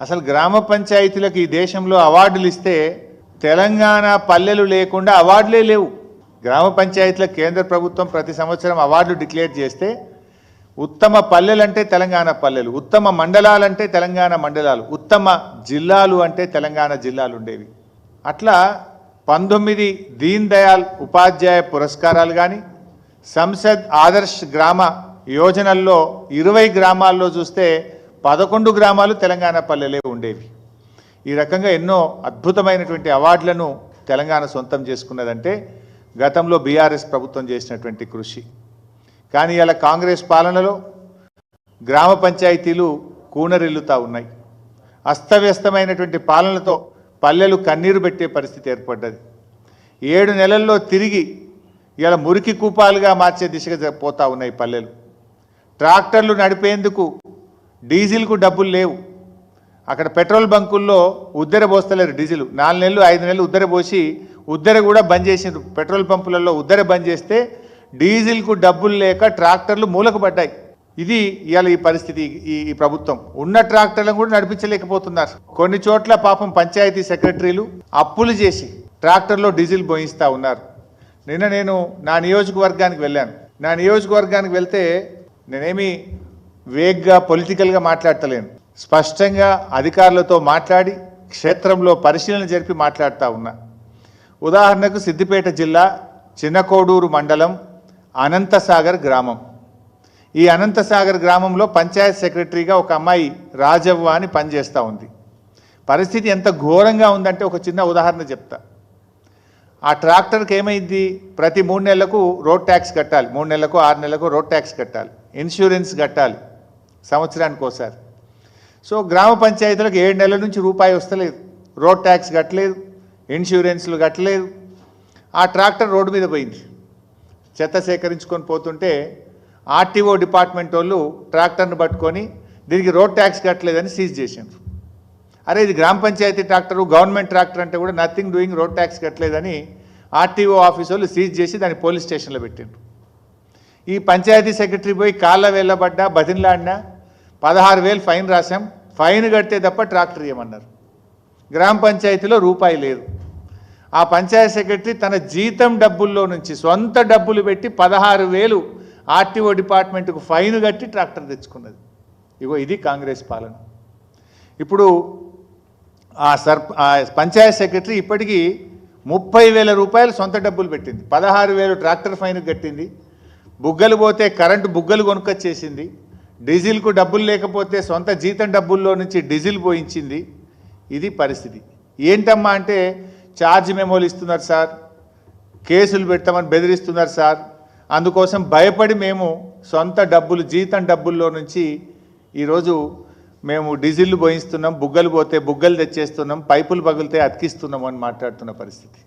అసలు గ్రామ పంచాయతీలకు ఈ దేశంలో అవార్డులు ఇస్తే తెలంగాణ పల్లెలు లేకుండా అవార్డులే లేవు. గ్రామ పంచాయతీల కేంద్ర ప్రభుత్వం ప్రతి సంవత్సరం అవార్డులు డిక్లేర్ చేస్తే ఉత్తమ పల్లెలంటే తెలంగాణ పల్లెలు ఉత్తమ మండలాలంటే తెలంగాణ మండలాలు ఉత్తమ జిల్లాలు అంటే తెలంగాణ జిల్లాలు ఉండేవి. అట్లా పంతొమ్మిది దీన్ దయాల్ ఉపాధ్యాయ పురస్కారాలు కానీ సంసద్ ఆదర్శ్ గ్రామ యోజనల్లో ఇరవై గ్రామాల్లో చూస్తే పదకొండు గ్రామాలు తెలంగాణ పల్లెలే ఉండేవి. ఈ రకంగా ఎన్నో అద్భుతమైనటువంటి అవార్డులను తెలంగాణ సొంతం చేసుకున్నదంటే గతంలో బీఆర్ఎస్ ప్రభుత్వం చేసినటువంటి కృషి. కానీ ఇలా కాంగ్రెస్ పాలనలో గ్రామ పంచాయతీలు కూనరిల్లుతా ఉన్నాయి. అస్తవ్యస్తమైనటువంటి పాలనతో పల్లెలు కన్నీరు పెట్టే పరిస్థితి ఏర్పడ్డది. ఏడు నెలల్లో తిరిగి ఇలా మురికి కూపాలుగా మార్చే దిశగా పోతా ఉన్నాయి పల్లెలు. ట్రాక్టర్లు నడిపేందుకు డీజిల్కు డబ్బులు లేవు. అక్కడ పెట్రోల్ బంకుల్లో ఉద్దెర పోస్తలేరు డీజిల్. నాలుగు నెలలు ఐదు నెలలు ఉద్దెర పోసి ఉద్దెర కూడా బంద్ చేసిండ్రు. పెట్రోల్ పంపులలో ఉద్దెర బంద్ చేస్తే డీజిల్కు డబ్బులు లేక ట్రాక్టర్లు మూలకు పడ్డాయి. ఇది ఇవాళ ఈ పరిస్థితి ఈ ఈ ప్రభుత్వం. ఉన్న ట్రాక్టర్లను కూడా నడిపించలేకపోతున్నారు. కొన్ని చోట్ల పాపం పంచాయతీ సెక్రటరీలు అప్పులు చేసి ట్రాక్టర్లో డీజిల్ పోయిస్తా ఉన్నారు. నిన్న నేను నా నియోజకవర్గానికి వెళ్ళాను. నా నియోజకవర్గానికి వెళ్తే నేనేమి వేగ్గా పొలిటికల్గా మాట్లాడతలేను. స్పష్టంగా అధికారులతో మాట్లాడి క్షేత్రంలో పరిశీలన జరిపి మాట్లాడుతూ ఉన్నా. ఉదాహరణకు సిద్దిపేట జిల్లా చిన్నకోడూరు మండలం అనంతసాగర్ గ్రామం. ఈ అనంతసాగర్ గ్రామంలో పంచాయత్ సెక్రటరీగా ఒక అమ్మాయి రాజవ్వ అని పనిచేస్తూ ఉంది. పరిస్థితి ఎంత ఘోరంగా ఉందంటే ఒక చిన్న ఉదాహరణ చెప్తా. ఆ ట్రాక్టర్కి ఏమైంది? ప్రతి మూడు నెలలకు రోడ్ ట్యాక్స్ కట్టాలి. మూడు నెలలకు ఆరు నెలలకు రోడ్ ట్యాక్స్ కట్టాలి. ఇన్సూరెన్స్ కట్టాలి. సంవత్సరానికి ఒకసారి. సో గ్రామ పంచాయతీలకు ఏడు నెలల నుంచి రూపాయి వస్తలేదు. రోడ్ ట్యాక్స్ కట్టలేదు. ఇన్సూరెన్స్లు కట్టలేదు. ఆ ట్రాక్టర్ రోడ్డు మీద పోయింది. చెత్త సేకరించుకొని పోతుంటే ఆర్టీఓ డిపార్ట్మెంట్ వాళ్ళు ట్రాక్టర్ను పట్టుకొని దీనికి రోడ్ ట్యాక్స్ కట్టలేదని సీజ్ చేశారు అరే ఇది గ్రామ పంచాయతీ ట్రాక్టరు గవర్నమెంట్ ట్రాక్టర్ అంటే కూడా నథింగ్ డూయింగ్ రోడ్ ట్యాక్స్ కట్టలేదని ఆర్టీఓ ఆఫీస్ వాళ్ళు సీజ్ చేసి దాన్ని పోలీస్ స్టేషన్లో పెట్టిండ్రు. ఈ పంచాయతీ సెక్రటరీ పోయి కాళ్ళ వెళ్ళబడ్డా బతిన్లాడినా పదహారు వేలు ఫైన్ రాశాం. ఫైన్ కడితే తప్ప ట్రాక్టర్ ఇవ్వమన్నారు గ్రామ పంచాయతీలో రూపాయి లేదు. ఆ పంచాయతీ సెక్రటరీ తన జీతం డబ్బుల్లో నుంచి సొంత డబ్బులు పెట్టి పదహారు వేలు ఆర్టీఓ డిపార్ట్మెంట్కు ఫైన్ కట్టి ట్రాక్టర్ తెచ్చుకున్నది. ఇగో ఇది కాంగ్రెస్ పాలన. ఇప్పుడు ఆ సర్ పంచాయతీ పంచాయత్ సెక్రటరీ ఇప్పటికీ ముప్పై వేల రూపాయలు సొంత డబ్బులు పెట్టింది. పదహారు వేలు ట్రాక్టర్ ఫైన్ కట్టింది. బుగ్గలు పోతే కరెంటు బుగ్గలు కొనుక్కొచ్చేసింది డీజిల్కు డబ్బులు లేకపోతే సొంత జీతం డబ్బుల్లో నుంచి డీజిల్ పోయించింది. ఇది పరిస్థితి. ఏంటమ్మా అంటే ఛార్జ్ మెమోలు ఇస్తున్నారు సార్. కేసులు పెడతామని బెదిరిస్తున్నారు సార్. అందుకోసం భయపడి మేము సొంత డబ్బులు జీతం డబ్బుల్లో నుంచి ఈరోజు మేము డీజిల్ పోయిస్తున్నాం బుగ్గలు పోతే బుగ్గలు తెచ్చేస్తున్నాం పైపులు పగిలితే అతికిస్తున్నాం అని మాట్లాడుతున్న పరిస్థితి.